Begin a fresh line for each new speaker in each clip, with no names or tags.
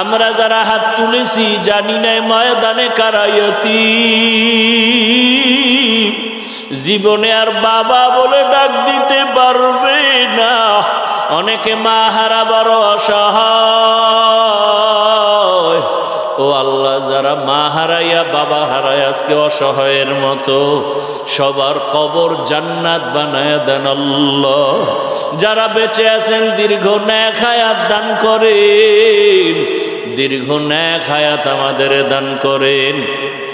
আমরা যারা হাত তুলেছি জানি নাই ময়দানে কারাইয়তি জীবনে আর বাবা বলে ডাক দিতে পারবে না। অনেকে মা হারা বড় অসহায়। ও আল্লাহ, যারা মা হারাইয়া বাবা হারায়, আজকে অসহায়ের মতো সবার কবর জান্নাত বানায় দেন যারা বেঁচে আছেন, দীর্ঘ ন্যাক দান করেন। দীর্ঘ ন্যাক হায়াত আমাদের দান করেন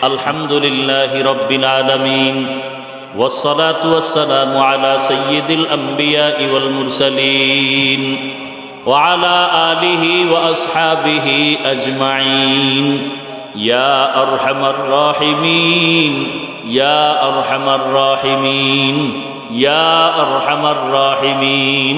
আলহামদুলিল্লাহ রব্বিল আলমিন والصلاة والسلام على سيد الأنبياء والمرسلين وعلى آله وأصحابه أجمعين يا أرحم الراحمين يا أرحم الراحمين يا أرحم الراحمين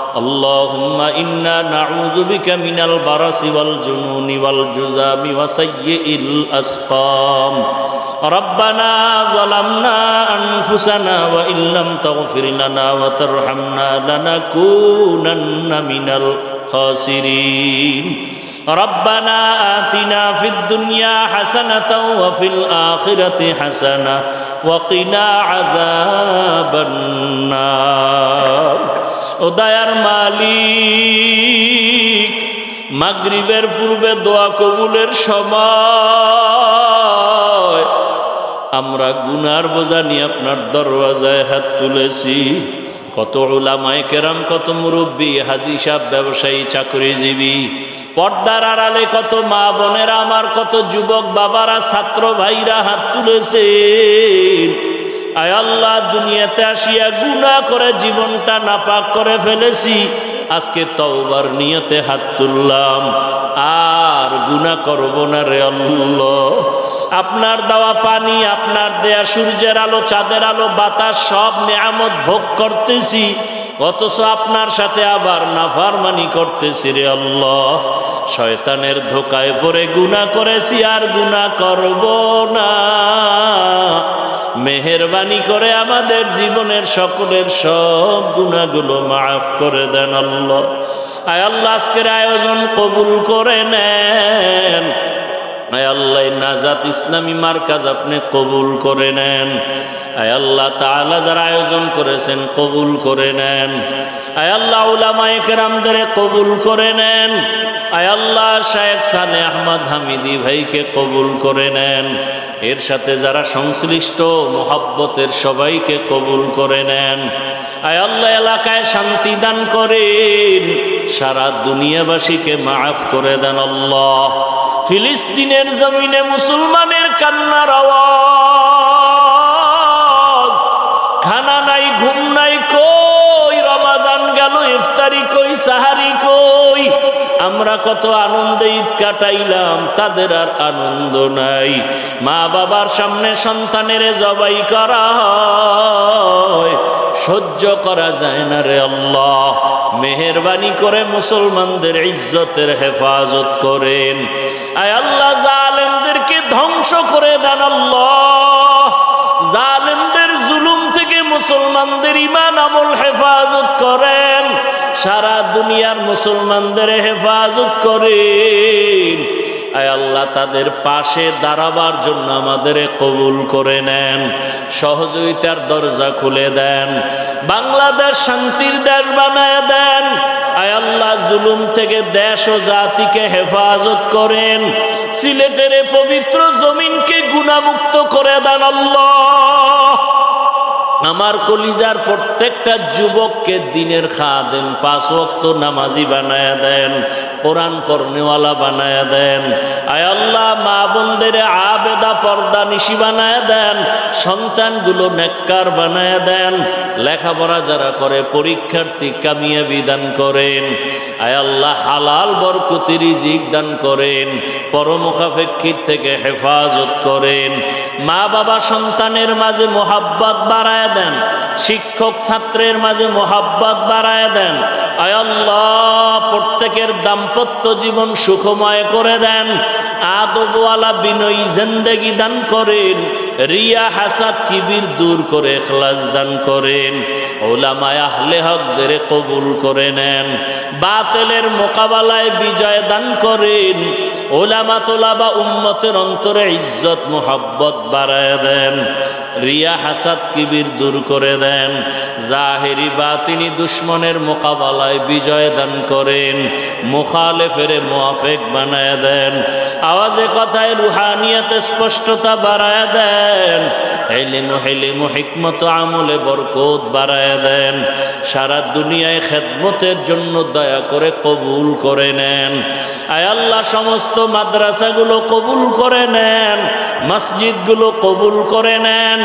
اللهم إنا نعوذ بك من البرص والجنون والجزام وسيء الأسقام ربنا ظلمنا أنفسنا وإن لم تغفر لنا وترحمنا لنكونن من الخاسرين ربنا آتنا في الدنيا حسنة وفي الآخرة حسنة وقنا عذاب النار দয়ার মালিক। মাগরিবের পূর্বে দোয়া কবুলের সময়। আমরা গুনার বোঝা নিয়ে আপনার দরওয়াজায় হাত তুলেছি। কত ওলামায় কেরাম, কত মুরব্বী, হাজি সাহ ব্যবসায়ী, চাকরিজীবী। পর্দার আড়ালে কত মা বোনেরা, আমার কত যুবক বাবারা, ছাত্র ভাইরা হাত তুলেছে আয় আল্লাহ, দুনিয়াতে আসিয়া গুণা করে জীবনটা নাপাক করে ফেলেছি। আজকে তওবার নিয়তে হাত তুললাম। আর গুণা করব না রে আল্লাহ। আপনার দেওয়া পানি, আপনার দেয়া সূর্যের আলো, চাঁদের আলো, বাতাস, সব নিয়ামত ভোগ করতেছি। অথচ আপনার সাথে আবার নাফারমানি করতেছি রে আল্লাহ। শয়তানের ধোকায় পড়ে গুণা করেছি আর গুণা করব মেহরবানি করে আমাদের জীবনের সকলের সব গুণাগুলো মাফ করে দেন আল্লাহ। আয় আল্লাহ, আজকের আয়োজন কবুল করে নেন। আয় আল্লাহ নাজাত ইসলামী মার্কাজ আপনি কবুল করে নেন। আয় আল্লাহ, তাআলা যারা আয়োজন করেছেন কবুল করে নেন। আয় আল্লাহ, উলামায়ে কেরামদের কবুল করে নেন। আয় আল্লাহ, শায়েখ সানে আহমদ হামিদি ভাইকে কবুল করে নেন। এর সাথে যারা সংশ্লিষ্ট মোহাব্বতের সবাইকে কবুল করে নেন। আয় আল্লাহ, এলাকায় শান্তি দান করেন। সারা দুনিয়াবাসীকে মাফ করে দেন আল্লাহ। ফিলিস্তিনের জমিনে মুসলমানের কান্নার আওয়াজ। খানা নাই, ঘুম নাই, কই? রমাজান গেল, ইফতারি কই, সাহারি কই? আমরা কত আনন্দে ঈদ কাটাইলাম, তাদের আর আনন্দ নাই। মা বাবার সামনে সন্তানের জবাই করা হয়, সহ্য করা যায় না রে আল্লাহ। মেহরবানি করে মুসলমানদের ইজ্জতের হেফাজত করেন। আয় আল্লাহ, জালেমদেরকে ধ্বংস করে দেন আল্লাহ। জালেমদের জুলুম থেকে মুসলমানদের ইমান আমল হেফাজত করেন। সারা দুনিয়ার মুসলমানদের হেফাজত করেন। আয় আল্লাহ, তাদের পাশে দাঁড়াবার জন্য আমাদের কবুল করে নেন, সহযোগিতার দরজা খুলে দেন, বাংলাদেশ শান্তির দেশ বানায় দেন। আয় আল্লাহ, জুলুম থেকে দেশ ও জাতিকে হেফাজত করেন। সিলেটের পবিত্র জমিনকে গুণামুক্ত করে দেন আল্লাহ। আমার কলিজার প্রত্যেকটা যুবককে দিনের খাদেম পাঁচ ওয়াক্ত নামাজি বানায় দেন। কোরআন পড়নেওয়ালা বানায় দেন। আয় আল্লাহ, মা বোনদের আবেদা পর্দা নিশি বানায় দেন, সন্তানগুলো নেককার বানায় দেন। লেখাপড়া যারা করে, পরীক্ষার্থী কামিয়ে বিধান করেন। আয় আল্লাহ, হালাল বরকতি রিজিক দান করেন, পরমুখাপেক্ষিত থেকে হেফাজত করেন। মা বাবা সন্তানের মাঝে মোহাব্বত বাড়ায় দেন, শিক্ষক ছাত্রের মাঝে মোহাব্বত বাড়ায় দেন আল্লাহ, প্রত্যেকের দাম্পত্য জীবন সুখময় করে দেন। আদবওয়ালা বিনয়ী জিন্দেগি দান করেন। রিয়া হাসাদ কিবির দূর করে খলাস দান করেন। ওলামায় আহলে হকদের কবুল করে নেন। বাতেলের মোকাবেলায় বিজয় দান করেন। ওলামা তোলা বা উম্মতের অন্তরে ইজ্জত, মোহাব্বত বাড়ায় দেন। রিয়া হাসাদ কিবির দূর করে দেন। জাহেরি বা তিনি দুশ্মনের মোকাবেলায় বিজয় দান করেন। মুখালে ফেরে মোয়াফেক বানায় দেন। আওয়াজে কথায় রুহানিয়াতে স্পষ্টতা বাড়ায় দেন। হিকমত আমলে বরকত বাড়ায় দেন। সারা দুনিয়ায় খেদমতের জন্য দয়া করে কবুল করে নেন। আয় সমস্ত মাদ্রাসাগুলো কবুল করে নেন। মসজিদগুলো কবুল করে নেন।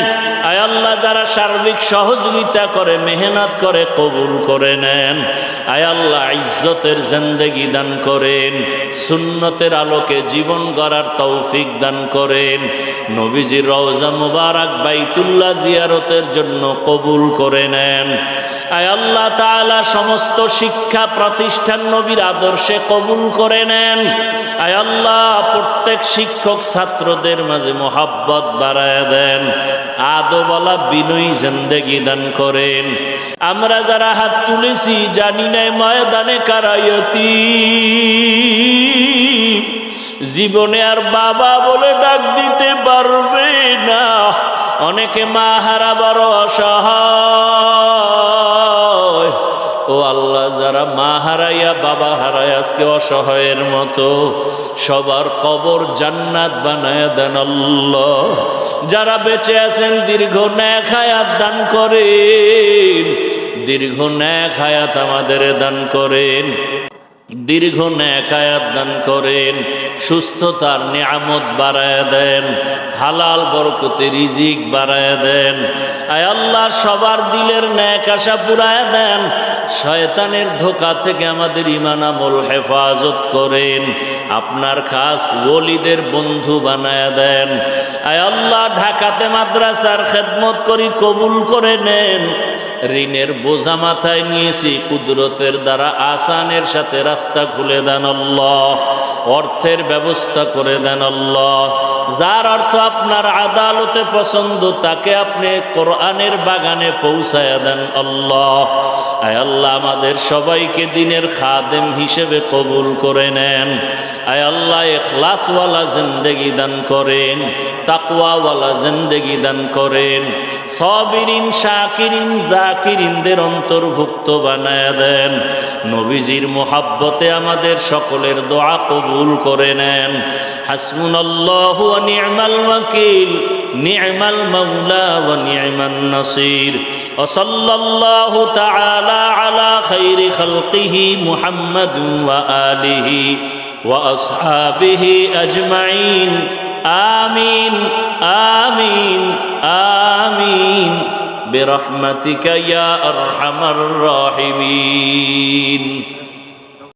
যারা সার্বিক সহযোগিতা করে, মেহনত করে, কবুল করে নেন। আয় আল্লাহ, ইজ্জতের জিন্দেগি দান করেন। সুন্নতের আলোকে জীবন গড়ার তৌফিক দান করেন। নবীজির রওজা মুবারক বাইতুল্লাহ জিয়ারতের জন্য কবুল করে নেন। আয় আল্লাহ তাআলা সমস্ত শিক্ষা প্রতিষ্ঠান নবীর আদর্শে কবুল করে নেন। আয় আল্লাহ প্রত্যেক শিক্ষক ছাত্রদের মাঝে মোহাব্বত বাড়ায় দেন। আদোবালা বিনয়ী জিন্দেগি দান করেন। আমরা যারা হাত তুলেছি জানি নাই ময়দানে কারায়তি জীবনে আর বাবা বলে ডাক দিতে পারবে না। অনেকে মা হারা বড় অসহায়। ও আল্লাহ, যারা মা হারাইয়া বাবা হারায়, আজকে অসহায়ের মতো সবার কবর জান্নাত বানায় দেন আল্লাহ। যারা বেঁচে আছেন, দীর্ঘ ন্যাক হায়াত দান করেন। দীর্ঘ ন্যাক হায়াত আমাদের দান করেন। দীর্ঘ ন্যাকায়াত দান করেন, সুস্থতার নিয়ামত বাড়ায় দেন, হালাল বরকতে রিজিক বাড়ায় দেন। আয় আল্লাহ, সবার দিলের ন্যাক আশা পুরায় দেন। শয়তানের ধোকা থেকে আমাদের ইমান আমল হেফাজত করেন। আপনার খাস ওলিদের বন্ধু বানায় দেন। আয় আল্লাহ, ঢাকাতে মাদ্রাসার খেদমত করি কবুল করে নেন। ঋণের বোঝা মাথায় নিয়েছি, কুদরতের দ্বারা আসানের সাথে রাস্তা খুলে দেন অর্থের ব্যবস্থা করে দেন যার অর্থ আপনার আদালতে পছন্দ, তাকে আপনি কোরআনের বাগানে পৌঁছায় দেন আল্লাহ। আয় আল্লাহ, আমাদের সবাইকে দিনের খাদেম হিসেবে কবুল করে নেন। আয় আল্লাহ, এখলাসওয়ালা জিন্দেগি দান করেন। তাকওয়াওয়ালা জিন্দেগি দান করেন। সবিরিন, শাকিরিন, জাকিরিনদের অন্তর্ভুক্ত বানায় দেন। নবীজির মোহাব্বতে আমাদের সকলের দোয়া কবুল করে নেন। হাসমুনাল্লাহু ওয়া নি'মাল ওয়াকিল, নি'মাল মাওলা ওয়া নি'মান নাসির। ওয়া আলা খাইরি খালকিহি মুহাম্মাদিন ওয়া আলিহি আসহাবিহি আজমাইন। আমিন আমিন আমিন برحمتك يا ارحم الراحمين